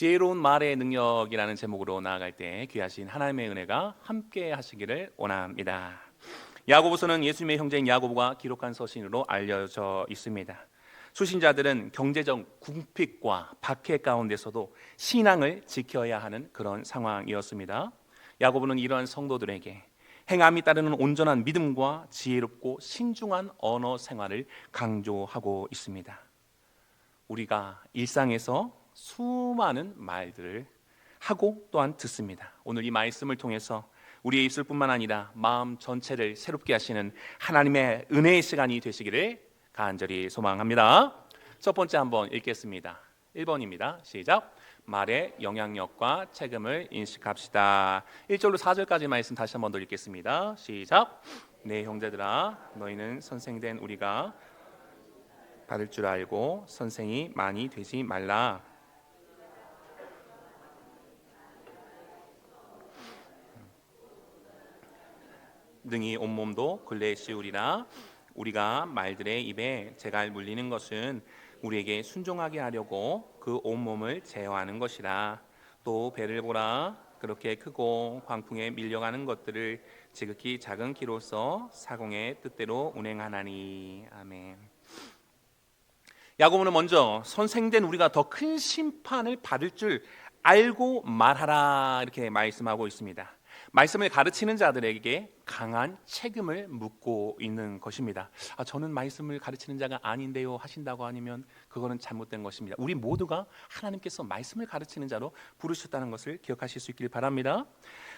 지혜로운 말의 능력이라는 제목으로 나아갈 때 귀하신 하나님의 은혜가 함께 하시기를 원합니다. 야고보서는 예수님의 형제인 야고보가 기록한 서신으로 알려져 있습니다. 수신자들은 경제적 궁핍과 박해 가운데서도 신앙을 지켜야 하는 그런 상황이었습니다. 야고보는 이러한 성도들에게 행함이 따르는 온전한 믿음과 지혜롭고 신중한 언어 생활을 강조하고 있습니다. 우리가 일상에서 수많은 말들을 하고 또한 듣습니다. 오늘 이 말씀을 통해서 우리의 입술뿐만 아니라 마음 전체를 새롭게 하시는 하나님의 은혜의 시간이 되시기를 간절히 소망합니다. 첫 번째 한번 읽겠습니다. 1번입니다. 시작. 말의 영향력과 책임을 인식합시다. 1절로 4절까지 말씀 다시 한번 더 읽겠습니다. 시작. 내 형제들아 너희는 선생된 우리가 받을 줄 알고 선생이 많이 되지 말라. 능히 온몸도 근래에 씌우리라 우리가 말들의 입에 재갈 물리는 것은 우리에게 순종하게 하려고 그 온몸을 제어하는 것이라 또 배를 보라 그렇게 크고 광풍에 밀려가는 것들을 지극히 작은 키로서 사공의 뜻대로 운행하나니 아멘. 야고보는 먼저 선생된 우리가 더 큰 심판을 받을 줄 알고 말하라 이렇게 말씀하고 있습니다. 말씀을 가르치는 자들에게 강한 책임을 묻고 있는 것입니다. 아, 저는 말씀을 가르치는 자가 아닌데요 하신다고 하면 그거는 잘못된 것입니다. 우리 모두가 하나님께서 말씀을 가르치는 자로 부르셨다는 것을 기억하실 수 있기를 바랍니다.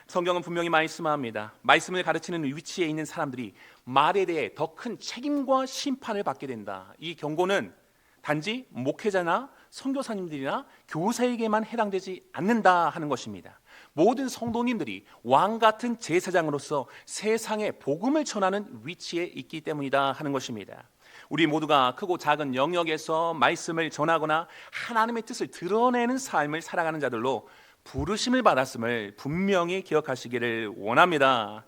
성경은 분명히 말씀합니다. 말씀을 가르치는 위치에 있는 사람들이 말에 대해 더 큰 책임과 심판을 받게 된다. 이 경고는 단지 목회자나 선교사님들이나 교사에게만 해당되지 않는다 하는 것입니다. 모든 성도님들이 왕 같은 제사장으로서 세상에 복음을 전하는 위치에 있기 때문이다 하는 것입니다. 우리 모두가 크고 작은 영역에서 말씀을 전하거나 하나님의 뜻을 드러내는 삶을 살아가는 자들로 부르심을 받았음을 분명히 기억하시기를 원합니다.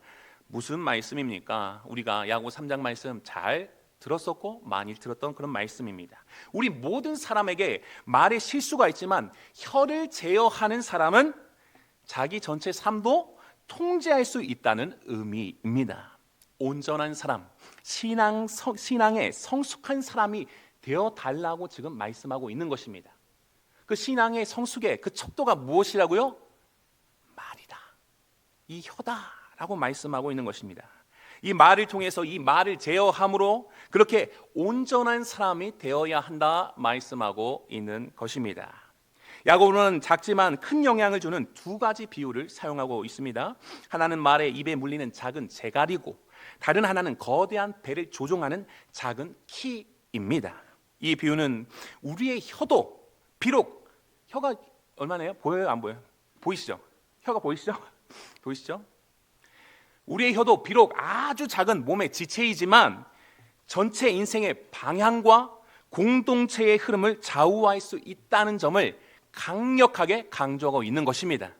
무슨 말씀입니까? 우리가 야고 3장 말씀 잘 들었었고 많이 들었던 그런 말씀입니다. 우리 모든 사람에게 말에 실수가 있지만 혀를 제어하는 사람은 자기 전체 삶도 통제할 수 있다는 의미입니다. 온전한 사람, 신앙 신앙에 성숙한 사람이 되어 달라고 지금 말씀하고 있는 것입니다. 그 신앙의 성숙의 그 척도가 무엇이라고요? 말이다. 이 혀다라고 말씀하고 있는 것입니다. 이 말을 통해서 이 말을 제어함으로 그렇게 온전한 사람이 되어야 한다 말씀하고 있는 것입니다. 야고보는 작지만 큰 영향을 주는 두 가지 비유를 사용하고 있습니다. 하나는 말의 입에 물리는 작은 재갈이고 다른 하나는 거대한 배를 조종하는 작은 키입니다. 이 비유는 우리의 혀도 비록 혀가 얼마나요? 보여요? 안 보여요? 보이시죠? 혀가 보이시죠? 보이시죠? 우리의 혀도 비록 아주 작은 몸의 지체이지만 전체 인생의 방향과 공동체의 흐름을 좌우할 수 있다는 점을 강력하게 강조하고 있는 것입니다.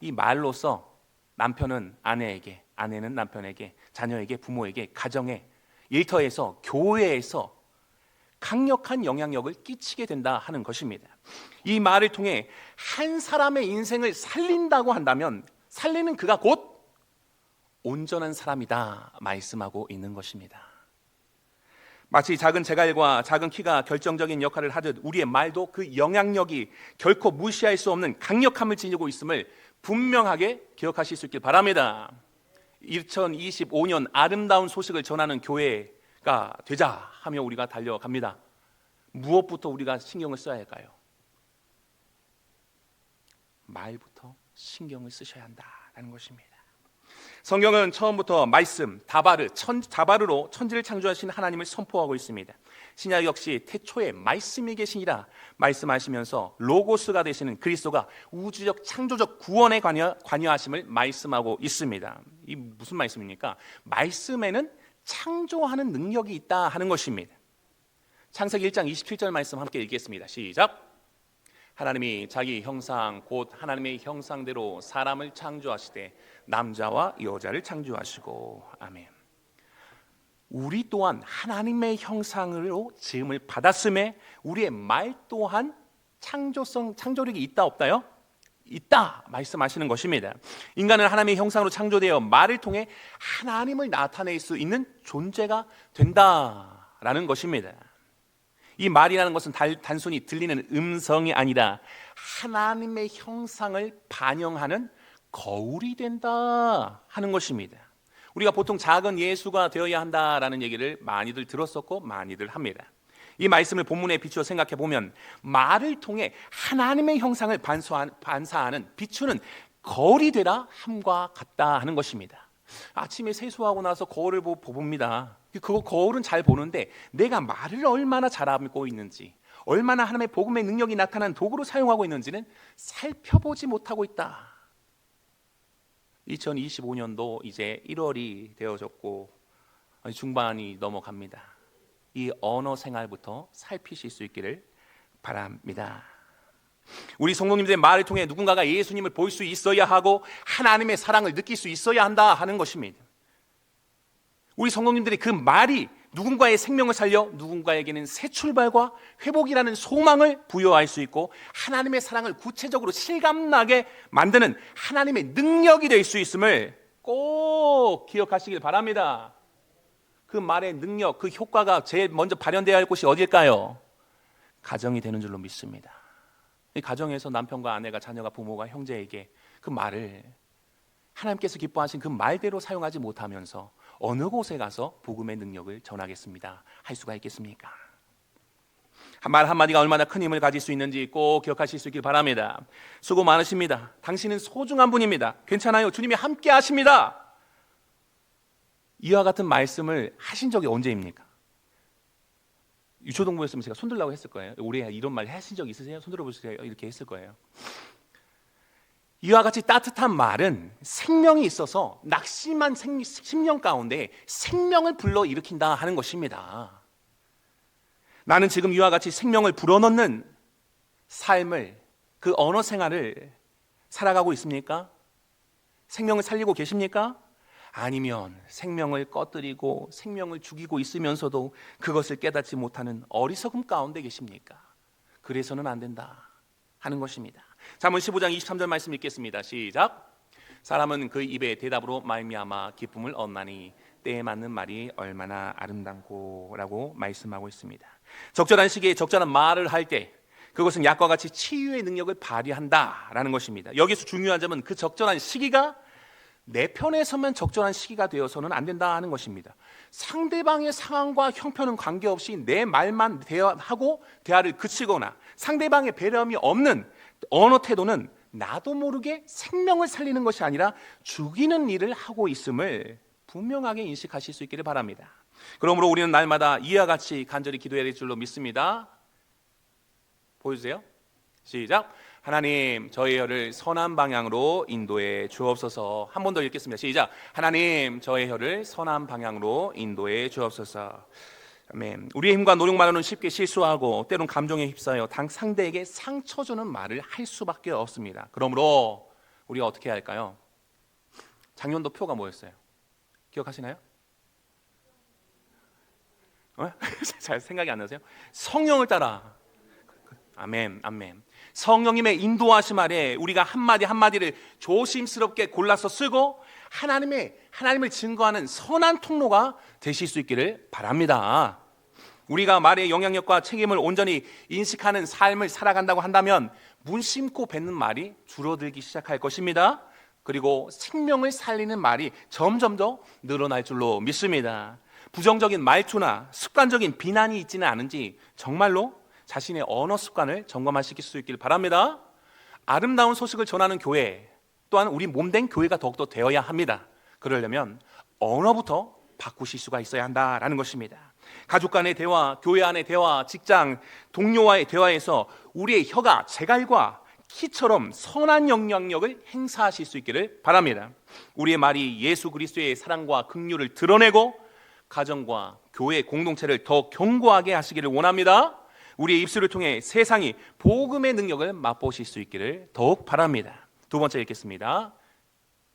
이 말로서 남편은 아내에게, 아내는 남편에게, 자녀에게, 부모에게, 가정에, 일터에서, 교회에서 강력한 영향력을 끼치게 된다 하는 것입니다. 이 말을 통해 한 사람의 인생을 살린다고 한다면 살리는 그가 곧 온전한 사람이다 말씀하고 있는 것입니다. 마치 작은 재갈과 작은 키가 결정적인 역할을 하듯 우리의 말도 그 영향력이 결코 무시할 수 없는 강력함을 지니고 있음을 분명하게 기억하실 수 있길 바랍니다. 2025년 아름다운 소식을 전하는 교회가 되자 하며 우리가 달려갑니다. 무엇부터 우리가 신경을 써야 할까요? 말부터 신경을 쓰셔야 한다는 것입니다. 성경은 처음부터 말씀, 다바르, 천, 다바르로 천지를 창조하신 하나님을 선포하고 있습니다. 신약 역시 태초에 말씀이 계시니라 말씀하시면서 로고스가 되시는 그리스도가 우주적 창조적 구원에 관여, 관여하심을 말씀하고 있습니다. 이 무슨 말씀입니까? 말씀에는 창조하는 능력이 있다 하는 것입니다. 창세기 1장 27절 말씀 함께 읽겠습니다. 시작. 하나님이 자기 형상 곧 하나님의 형상대로 사람을 창조하시되 남자와 여자를 창조하시고 아멘. 우리 또한 하나님의 형상으로 지음을 받았음에 우리의 말 또한 창조성, 창조력이 있다 없다요? 있다 말씀하시는 것입니다. 인간은 하나님의 형상으로 창조되어 말을 통해 하나님을 나타낼 수 있는 존재가 된다라는 것입니다. 이 말이라는 것은 달- 단순히 들리는 음성이 아니라 하나님의 형상을 반영하는 거울이 된다 하는 것입니다. 우리가 보통 작은 예수가 되어야 한다라는 얘기를 많이들 들었었고 많이들 합니다. 이 말씀을 본문에 비추어 생각해 보면 말을 통해 하나님의 형상을 반사하는 비추는 거울이 되라 함과 같다 하는 것입니다. 아침에 세수하고 나서 거울을 보- 봅니다. 그 거울은 잘 보는데 내가 말을 얼마나 잘하고 있는지, 얼마나 하나님의 복음의 능력이 나타난 도구로 사용하고 있는지는 살펴보지 못하고 있다. 2025년도 이제 1월이 되어졌고 중반이 넘어갑니다. 이 언어 생활부터 살피실 수 있기를 바랍니다. 우리 성도님들의 말을 통해 누군가가 예수님을 볼 수 있어야 하고 하나님의 사랑을 느낄 수 있어야 한다 하는 것입니다. 우리 성도님들이 그 말이 누군가의 생명을 살려 누군가에게는 새 출발과 회복이라는 소망을 부여할 수 있고 하나님의 사랑을 구체적으로 실감나게 만드는 하나님의 능력이 될 수 있음을 꼭 기억하시길 바랍니다. 그 말의 능력, 그 효과가 제일 먼저 발현되어야 할 곳이 어딜까요? 가정이 되는 줄로 믿습니다. 이 가정에서 남편과 아내가 자녀가 부모가 형제에게 그 말을 하나님께서 기뻐하신 그 말대로 사용하지 못하면서 어느 곳에 가서 복음의 능력을 전하겠습니다. 할 수가 있겠습니까? 말 한마디가 얼마나 큰 힘을 가질 수 있는지 꼭 기억하실 수 있길 바랍니다. 수고 많으십니다. 당신은 소중한 분입니다. 괜찮아요. 주님이 함께 하십니다. 이와 같은 말씀을 하신 적이 언제입니까? 유초동부였으면 제가 손들라고 했을 거예요. 올해 이런 말 하신 적 있으세요? 손들어 보세요. 이렇게 했을 거예요. 이와 같이 따뜻한 말은 생명이 있어서 낙심한 생, 심령 가운데 생명을 불러 일으킨다 하는 것입니다. 나는 지금 이와 같이 생명을 불어넣는 삶을 그 언어 생활을 살아가고 있습니까? 생명을 살리고 계십니까? 아니면 생명을 꺼뜨리고 생명을 죽이고 있으면서도 그것을 깨닫지 못하는 어리석음 가운데 계십니까? 그래서는 안 된다 하는 것입니다. 잠언 15장 23절 말씀 읽겠습니다. 시작. 사람은 그 입의 대답으로 말미암아 기쁨을 얻나니 때에 맞는 말이 얼마나 아름답고라고 말씀하고 있습니다. 적절한 시기에 적절한 말을 할 때 그것은 약과 같이 치유의 능력을 발휘한다라는 것입니다. 여기서 중요한 점은 그 적절한 시기가 내 편에서만 적절한 시기가 되어서는 안 된다 하는 것입니다. 상대방의 상황과 형편은 관계없이 내 말만 대화하고 대화를 그치거나 상대방의 배려함이 없는 언어 태도는 나도 모르게 생명을 살리는 것이 아니라 죽이는 일을 하고 있음을 분명하게 인식하실 수 있기를 바랍니다. 그러므로 우리는 날마다 이와 같이 간절히 기도해야 될 줄로 믿습니다. 보여주세요. 시작. 하나님, 저의 혀를 선한 방향으로 인도해 주옵소서. 한 번 더 읽겠습니다. 시작. 하나님, 저의 혀를 선한 방향으로 인도해 주옵소서. 아멘. 우리의 힘과 노력만으로는 쉽게 실수하고 때론 감정에 휩싸여 당 상대에게 상처 주는 말을 할 수밖에 없습니다. 그러므로 우리가 어떻게 해야 할까요? 작년도 표가 뭐였어요? 기억하시나요? 어? 잘 생각이 안 나세요? 성령을 따라. 아멘, 아멘. 성령님의 인도하심 아래 우리가 한마디 한마디를 조심스럽게 골라서 쓰고 하나님의 하나님을 증거하는 선한 통로가 되실 수 있기를 바랍니다. 우리가 말의 영향력과 책임을 온전히 인식하는 삶을 살아간다고 한다면 문심코 뱉는 말이 줄어들기 시작할 것입니다. 그리고 생명을 살리는 말이 점점 더 늘어날 줄로 믿습니다. 부정적인 말투나 습관적인 비난이 있지는 않은지 정말로 자신의 언어 습관을 점검하실 수 있길 바랍니다. 아름다운 소식을 전하는 교회 또한 우리 몸된 교회가 더욱더 되어야 합니다. 그러려면 언어부터 바꾸실 수가 있어야 한다라는 것입니다. 가족 간의 대화, 교회 안의 대화, 직장 동료와의 대화에서 우리의 혀가 제갈과 키처럼 선한 영향력을 행사하실 수 있기를 바랍니다. 우리의 말이 예수 그리스도의 사랑과 긍휼을 드러내고 가정과 교회 공동체를 더 견고하게 하시기를 원합니다. 우리의 입술을 통해 세상이 복음의 능력을 맛보실 수 있기를 더욱 바랍니다. 두 번째 읽겠습니다.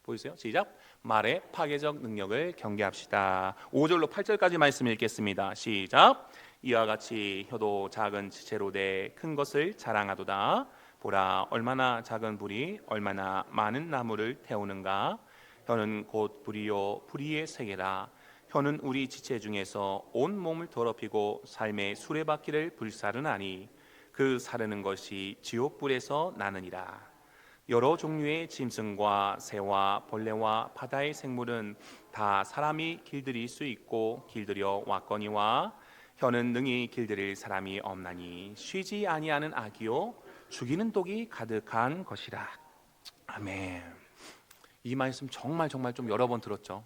보이세요? 시작. 말의 파괴적 능력을 경계합시다. 5절로 8절까지 말씀 읽겠습니다. 시작. 이와 같이 혀도 작은 지체로 돼 큰 것을 자랑하도다. 보라 얼마나 작은 불이 얼마나 많은 나무를 태우는가. 혀는 곧 불이요 불이의 세계라. 혀는 우리 지체 중에서 온 몸을 더럽히고 삶의 수레바퀴를 불사르나니 그 사르는 것이 지옥불에서 나느니라. 여러 종류의 짐승과 새와 벌레와 바다의 생물은 다 사람이 길들일 수 있고 길들여 왔거니와 혀는 능히 길들일 사람이 없나니 쉬지 아니하는 악이요 죽이는 독이 가득한 것이라. 아멘. 이 말씀 정말 정말 좀 여러 번 들었죠.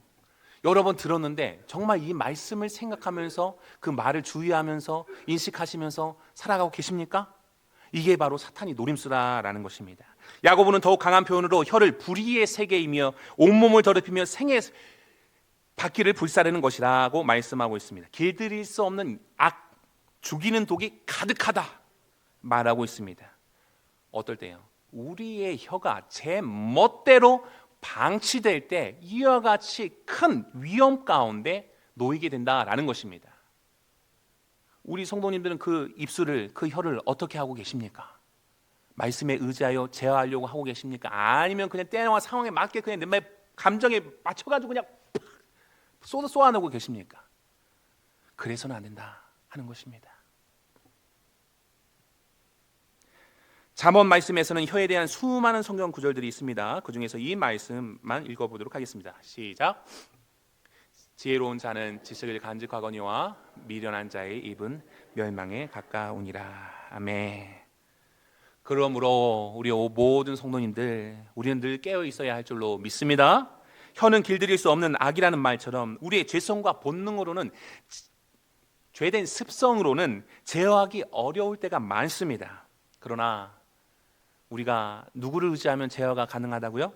여러 번 들었는데 정말 이 말씀을 생각하면서 그 말을 주의하면서 인식하시면서 살아가고 계십니까? 이게 바로 사탄이 노림수다라는 것입니다. 야고보는 더욱 강한 표현으로 혀를 불의의 세계이며 온몸을 더럽히며 생의 바퀴를 불사르는 것이라고 말씀하고 있습니다. 길들일 수 없는 악, 죽이는 독이 가득하다 말하고 있습니다. 어떨 때요? 우리의 혀가 제 멋대로 방치될 때 이와 같이 큰 위험 가운데 놓이게 된다라는 것입니다. 우리 성도님들은 그 입술을 그 혀를 어떻게 하고 계십니까? 말씀에 의지하여 제어하려고 하고 계십니까? 아니면 그냥 때와 상황에 맞게 그냥 내 감정에 맞춰가지고 그냥 팍 쏟아 쏘아내고 계십니까? 그래서는 안 된다 하는 것입니다. 잠언 말씀에서는 혀에 대한 수많은 성경 구절들이 있습니다. 그 중에서 이 말씀만 읽어보도록 하겠습니다. 시작. 지혜로운 자는 지식을 간직하거니와 미련한 자의 입은 멸망에 가까우니라. 아멘. 그러므로 우리 모든 성도님들 우리는 늘 깨어 있어야 할 줄로 믿습니다. 혀는 길들일 수 없는 악이라는 말처럼 우리의 죄성과 본능으로는 죄된 습성으로는 제어하기 어려울 때가 많습니다. 그러나 우리가 누구를 의지하면 제어가 가능하다고요?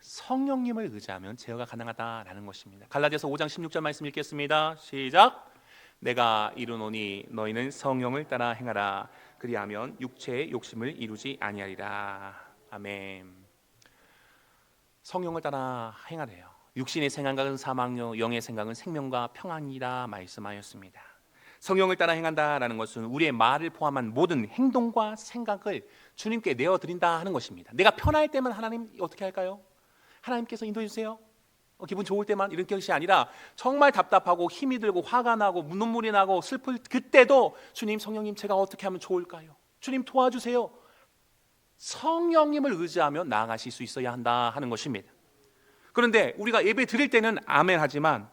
성령님을 의지하면 제어가 가능하다라는 것입니다. 갈라디아서 5장 16절 말씀 읽겠습니다. 시작. 내가 이루노니 너희는 성령을 따라 행하라. 그리하면 육체의 욕심을 이루지 아니하리라. 아멘. 성령을 따라 행하래요. 육신의 생각은 사망요, 영의 생각은 생명과 평안이라 말씀하였습니다. 성령을 따라 행한다라는 것은 우리의 말을 포함한 모든 행동과 생각을 주님께 내어 드린다 하는 것입니다. 내가 편할 때만 하나님 어떻게 할까요? 하나님께서 인도해 주세요. 어, 기분 좋을 때만 이런 것이 아니라 정말 답답하고 힘이 들고 화가 나고 눈물이 나고 슬플 그때도 주님 성령님 제가 어떻게 하면 좋을까요? 주님 도와주세요. 성령님을 의지하며 나아가실 수 있어야 한다 하는 것입니다. 그런데 우리가 예배 드릴 때는 아멘 하지만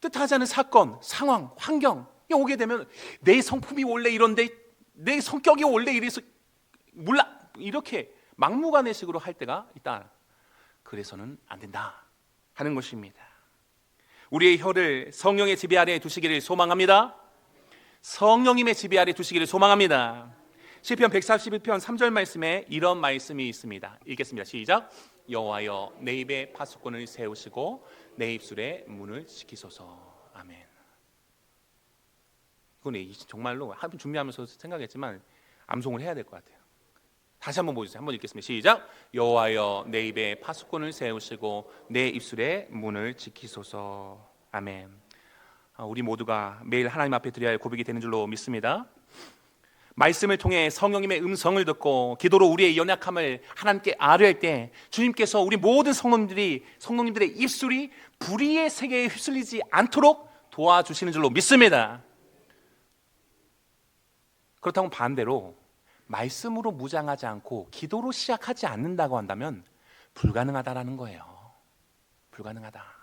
뜻하지 않은 사건, 상황, 환경 이 오게 되면 내 성품이 원래 이런데 내 성격이 원래 이래서 몰라 이렇게 막무가내식으로 할 때가 있다. 그래서는 안 된다 하는 것입니다. 우리의 혀를 성령의 지배 아래 두시기를 소망합니다. 성령님의 지배 아래 두시기를 소망합니다. 시편 141편 3절 말씀에 이런 말씀이 있습니다. 읽겠습니다. 시작. 여호와여 내 입에 파수꾼을 세우시고 내 입술에 문을 지키소서. 아멘. 이건 정말로 한번 준비하면서 생각했지만 암송을 해야 될 것 같아요. 다시 한번 보여주세요. 한번 읽겠습니다. 시작. 여호와여 내 입에 파수꾼을 세우시고 내 입술에 문을 지키소서. 아멘. 아, 우리 모두가 매일 하나님 앞에 드려야 할 고백이 되는 줄로 믿습니다. 말씀을 통해 성령님의 음성을 듣고 기도로 우리의 연약함을 하나님께 아뢰할 때 주님께서 우리 모든 성도님들이 성도님들의 입술이 불의의 세계에 휩쓸리지 않도록 도와주시는 줄로 믿습니다. 그렇다면 반대로 말씀으로 무장하지 않고 기도로 시작하지 않는다고 한다면 불가능하다라는 거예요. 불가능하다.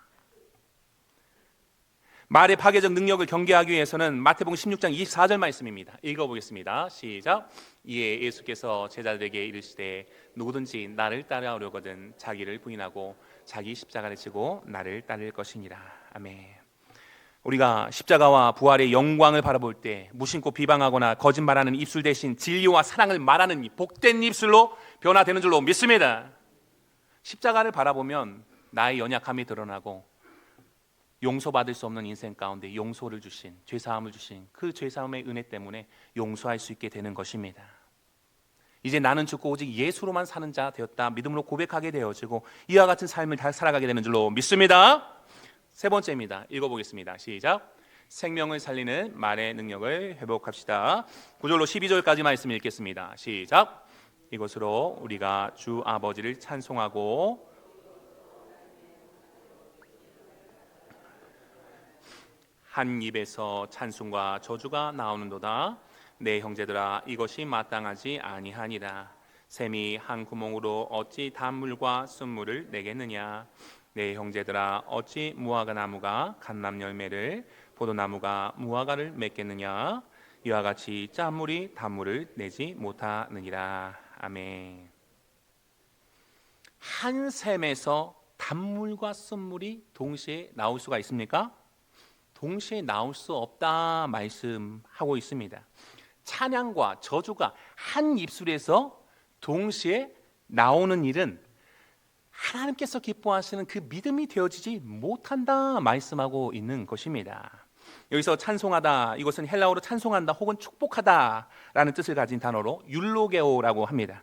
말의 파괴적 능력을 경계하기 위해서는 마태복음 16장 24절 말씀입니다. 읽어보겠습니다. 시작. 이에 예수께서 제자들에게 이르시되 누구든지 나를 따라오려거든 자기를 부인하고 자기 십자가를 지고 나를 따를 것이니라. 아멘. 우리가 십자가와 부활의 영광을 바라볼 때 무심코 비방하거나 거짓말하는 입술 대신 진리와 사랑을 말하는 복된 입술로 변화되는 줄로 믿습니다. 십자가를 바라보면 나의 연약함이 드러나고 용서받을 수 없는 인생 가운데 용서를 주신 죄사함을 주신 그 죄사함의 은혜 때문에 용서할 수 있게 되는 것입니다. 이제 나는 죽고 오직 예수로만 사는 자 되었다 믿음으로 고백하게 되어지고 이와 같은 삶을 살아가게 되는 줄로 믿습니다. 세 번째입니다. 읽어보겠습니다. 시작. 생명을 살리는 말의 능력을 회복합시다. 9절로 12절까지 말씀 읽겠습니다. 시작. 이것으로 우리가 주 아버지를 찬송하고 한 입에서 찬송과 저주가 나오는도다. 내 형제들아 이것이 마땅하지 아니하니라. 샘이 한 구멍으로 어찌 단물과 쓴물을 내겠느냐. 내 형제들아 어찌 무화과 나무가 갓남 열매를 포도나무가 무화과를 맺겠느냐. 이와 같이 짠물이 단물을 내지 못하느니라. 아멘. 한 샘에서 단물과 쓴물이 동시에 나올 수가 있습니까? 동시에 나올 수 없다 말씀하고 있습니다. 찬양과 저주가 한 입술에서 동시에 나오는 일은 하나님께서 기뻐하시는 그 믿음이 되어지지 못한다 말씀하고 있는 것입니다. 여기서 찬송하다 이것은 헬라어로 찬송한다 혹은 축복하다라는 뜻을 가진 단어로 율로게오라고 합니다.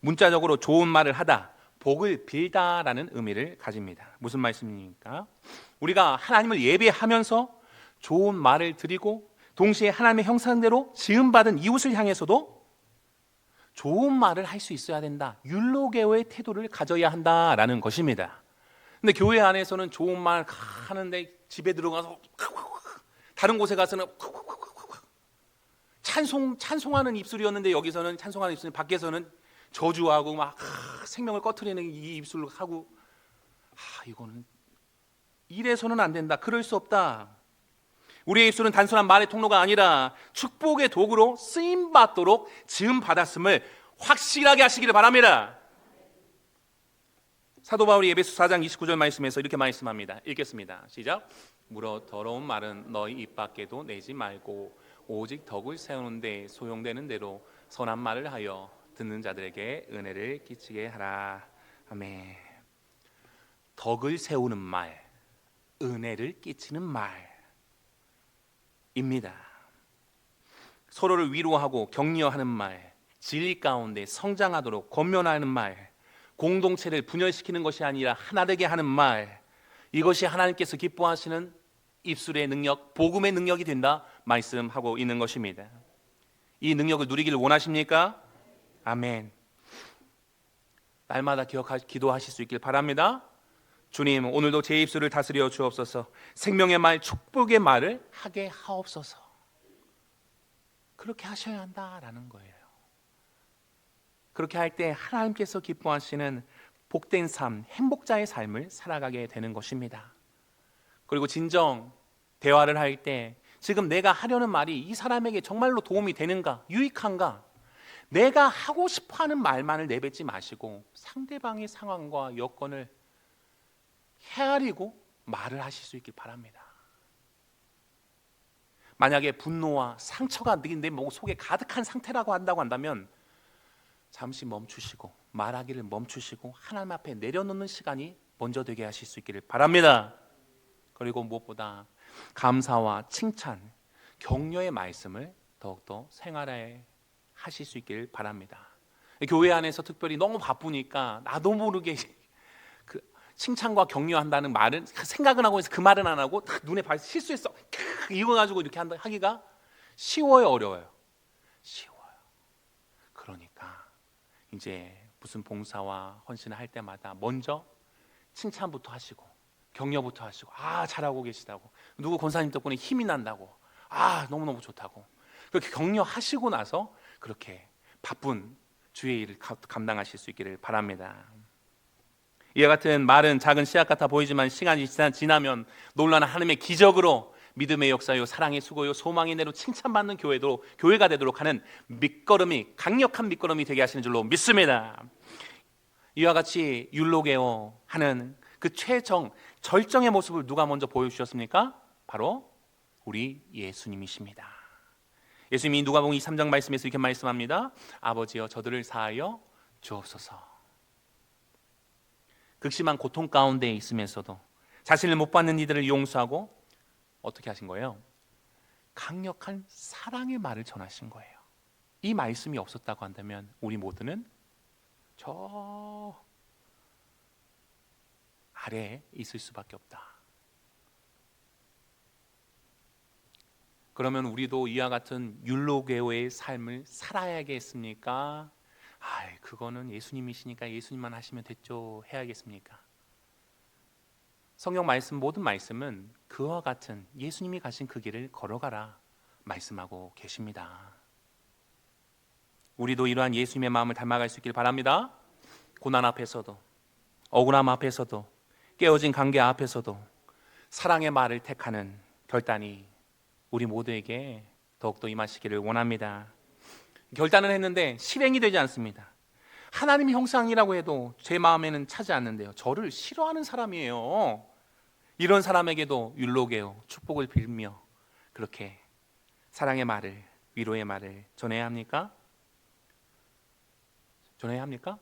문자적으로 좋은 말을 하다, 복을 빌다라는 의미를 가집니다. 무슨 말씀입니까? 우리가 하나님을 예배하면서 좋은 말을 드리고 동시에 하나님의 형상대로 지음받은 이웃을 향해서도 좋은 말을 할 수 있어야 된다. 율로게오의 태도를 가져야 한다라는 것입니다. 근데 교회 안에서는 좋은 말 하는데 집에 들어가서 다른 곳에 가서는 찬송 찬송하는 입술이었는데 여기서는 찬송하는 입술이 밖에서는 저주하고 막 생명을 꺼트리는 이 입술로 하고 아 이거는 이래서는 안 된다. 그럴 수 없다. 우리의 입술은 단순한 말의 통로가 아니라 축복의 도구로 쓰임 받도록 지음 받았음을 확실하게 하시기를 바랍니다. 사도 바울이 에베소 4장 29절 말씀에서 이렇게 말씀합니다. 읽겠습니다. 시작. 물어 더러운 말은 너희 입 밖에도 내지 말고 오직 덕을 세우는데 소용되는 대로 선한 말을 하여 듣는 자들에게 은혜를 끼치게 하라. 아멘. 덕을 세우는 말, 은혜를 끼치는 말 입니다. 서로를 위로하고 격려하는 말, 진리 가운데 성장하도록 권면하는 말, 공동체를 분열시키는 것이 아니라 하나 되게 하는 말, 이것이 하나님께서 기뻐하시는 입술의 능력, 복음의 능력이 된다 말씀하고 있는 것입니다. 이 능력을 누리기를 원하십니까? 아멘. 날마다 기억하 기도하실 수 있길 바랍니다. 주님, 오늘도 제 입술을 다스려 주옵소서. 생명의 말, 축복의 말을 하게 하옵소서. 그렇게 하셔야 한다라는 거예요. 그렇게 할 때 하나님께서 기뻐하시는 복된 삶, 행복자의 삶을 살아가게 되는 것입니다. 그리고 진정 대화를 할 때 지금 내가 하려는 말이 이 사람에게 정말로 도움이 되는가, 유익한가, 내가 하고 싶어 하는 말만을 내뱉지 마시고 상대방의 상황과 여건을 헤아리고 말을 하실 수 있길 바랍니다. 만약에 분노와 상처가 내 속에 가득한 상태라고 한다고 한다면 잠시 멈추시고 말하기를 멈추시고 하나님 앞에 내려놓는 시간이 먼저 되게 하실 수 있기를 바랍니다. 그리고 무엇보다 감사와 칭찬, 격려의 말씀을 더욱더 생활에 하실 수 있기를 바랍니다. 교회 안에서 특별히 너무 바쁘니까 나도 모르게 그 칭찬과 격려한다는 말은 생각은 하고 있어. 그 말은 안 하고 눈에 발 실수했어. 이거 가지고 이렇게 한다 하기가 쉬워요 어려워요? 쉬워요. 그러니까 이제 무슨 봉사와 헌신을 할 때마다 먼저 칭찬부터 하시고 격려부터 하시고 아 잘하고 계시다고. 누구 권사님 덕분에 힘이 난다고. 아 너무너무 좋다고. 그렇게 격려하시고 나서 그렇게 바쁜 주의 일을 감당하실 수 있기를 바랍니다. 이와 같은 말은 작은 씨앗 같아 보이지만 시간이 지나면 놀라는 하나님의 기적으로 믿음의 역사요 사랑의 수고요 소망의 내로 칭찬받는 교회도 교회가 되도록 하는 밑거름이 강력한 밑거름이 되게 하시는 줄로 믿습니다. 이와 같이 율로게오 하는 그 최정 절정의 모습을 누가 먼저 보여주셨습니까? 바로 우리 예수님이십니다. 예수님이 누가복음 23장 말씀에서 이렇게 말씀합니다. 아버지여 저들을 사하여 주옵소서. 극심한 고통 가운데 있으면서도 자신을 못 받는 이들을 용서하고 어떻게 하신 거예요? 강력한 사랑의 말을 전하신 거예요. 이 말씀이 없었다고 한다면 우리 모두는 저 아래에 있을 수밖에 없다. 그러면 우리도 이와 같은 율로게오의 삶을 살아야겠습니까? 아, 그거는 예수님이시니까 예수님만 하시면 됐죠. 해야겠습니까? 성경 말씀 모든 말씀은 그와 같은 예수님이 가신 그 길을 걸어가라 말씀하고 계십니다. 우리도 이러한 예수님의 마음을 닮아갈 수 있길 바랍니다. 고난 앞에서도 억울함 앞에서도 깨어진 관계 앞에서도 사랑의 말을 택하는 결단이 우리 모두에게 더욱더 임하시기를 원합니다. 결단을 했는데 실행이 되지 않습니다. 하나님 형상이라고 해도 제 마음에는 차지 않는데요. 저를 싫어하는 사람이에요. 이런 사람에게도 율로게요 축복을 빌며 그렇게 사랑의 말을 위로의 말을 전해야 합니까? 전해야 합니까?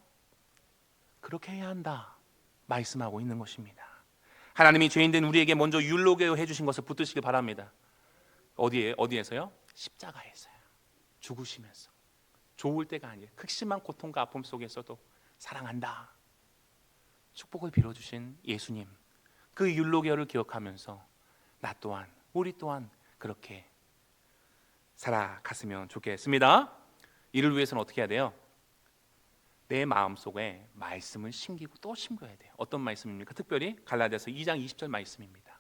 그렇게 해야 한다 말씀하고 있는 것입니다. 하나님이 죄인된 우리에게 먼저 율로게요 해주신 것을 붙드시기 바랍니다. 어디에 어디에서요? 십자가에서요. 죽으시면서 좋을 때가 아니에요. 극심한 고통과 아픔 속에서도 사랑한다. 축복을 빌어주신 예수님 그 율로게요를 기억하면서 나 또한 우리 또한 그렇게 살아갔으면 좋겠습니다. 이를 위해서는 어떻게 해야 돼요? 내 마음 속에 말씀을 심기고 또 심겨야 돼요. 어떤 말씀입니까? 특별히 갈라디아서 2장 20절 말씀입니다.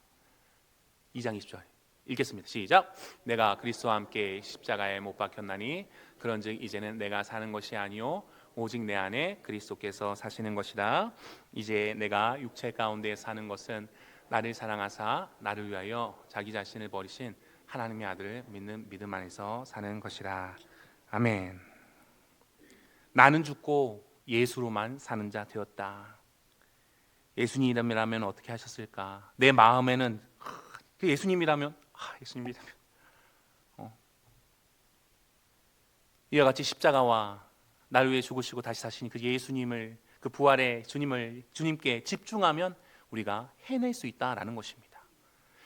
2장 20절 읽겠습니다. 시작. 내가 그리스도와 함께 십자가에 못 박혔나니 그런즉 이제는 내가 사는 것이 아니요 오직 내 안에 그리스도께서 사시는 것이다. 이제 내가 육체 가운데 사는 것은 나를 사랑하사 나를 위하여 자기 자신을 버리신 하나님의 아들을 믿는 믿음 안에서 사는 것이라. 아멘. 나는 죽고 예수로만 사는 자 되었다. 예수님이라면 어떻게 하셨을까? 내 마음에는 그 예수님이라면 아, 예수님이라면 어. 이와 같이 십자가와 나를 위해 죽으시고 다시 사신 그 예수님을 그 부활의 주님을 주님께 집중하면 우리가 해낼 수 있다라는 것입니다.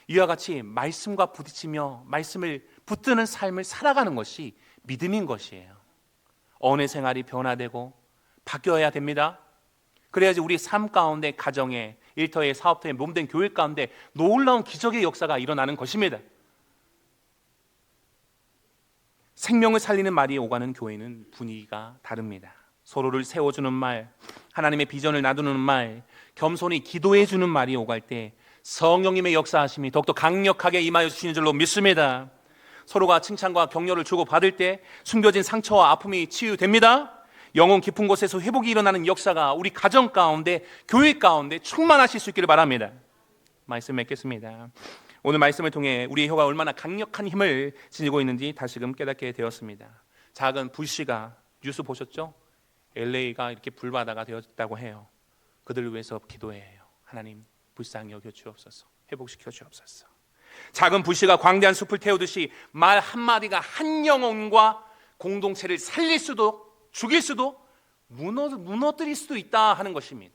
이와 같이 말씀과 부딪히며 말씀을 붙드는 삶을 살아가는 것이 믿음인 것이에요. 언의 생활이 변화되고 바뀌어야 됩니다. 그래야지 우리 삶 가운데 가정에 일터에 사업터에 몸된 교회 가운데 놀라운 기적의 역사가 일어나는 것입니다. 생명을 살리는 말이 오가는 교회는 분위기가 다릅니다. 서로를 세워주는 말, 하나님의 비전을 놔두는 말, 겸손히 기도해주는 말이 오갈 때 성령님의 역사하심이 더욱더 강력하게 임하여 주시는 줄로 믿습니다. 서로가 칭찬과 격려를 주고 받을 때 숨겨진 상처와 아픔이 치유됩니다. 영혼 깊은 곳에서 회복이 일어나는 역사가 우리 가정 가운데, 교회 가운데 충만하실 수 있기를 바랍니다. 말씀 맺겠습니다. 오늘 말씀을 통해 우리의 혀가 얼마나 강력한 힘을 지니고 있는지 다시금 깨닫게 되었습니다. 작은 불씨가 뉴스 보셨죠? LA가 이렇게 불바다가 되었다고 해요. 그들을 위해서 기도해요. 하나님 불쌍히 여겨 주옵소서. 회복시켜 주옵소서. 작은 불씨가 광대한 숲을 태우듯이 말 한마디가 한 영혼과 공동체를 살릴 수도 죽일 수도 무너, 무너뜨릴 수도 있다 하는 것입니다.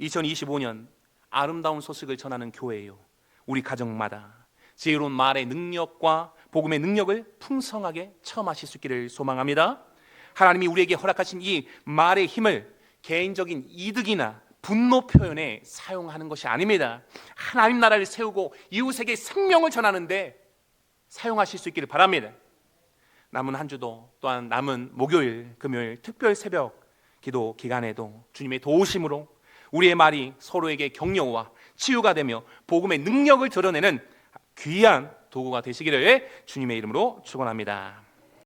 2025년 아름다운 소식을 전하는 교회예요. 우리 가정마다 지혜로운 말의 능력과 복음의 능력을 풍성하게 체험하실 수 있기를 소망합니다. 하나님이 우리에게 허락하신 이 말의 힘을 개인적인 이득이나 분노 표현에 사용하는 것이 아닙니다. 하나님 나라를 세우고 이웃에게 생명을 전하는데 사용하실 수 있기를 바랍니다. 남은 한 주도 또한 남은 목요일, 금요일 특별 새벽 기도 기간에도 주님의 도우심으로 우리의 말이 서로에게 격려와 치유가 되며 복음의 능력을 드러내는 귀한 도구가 되시기를 주님의 이름으로 축원합니다.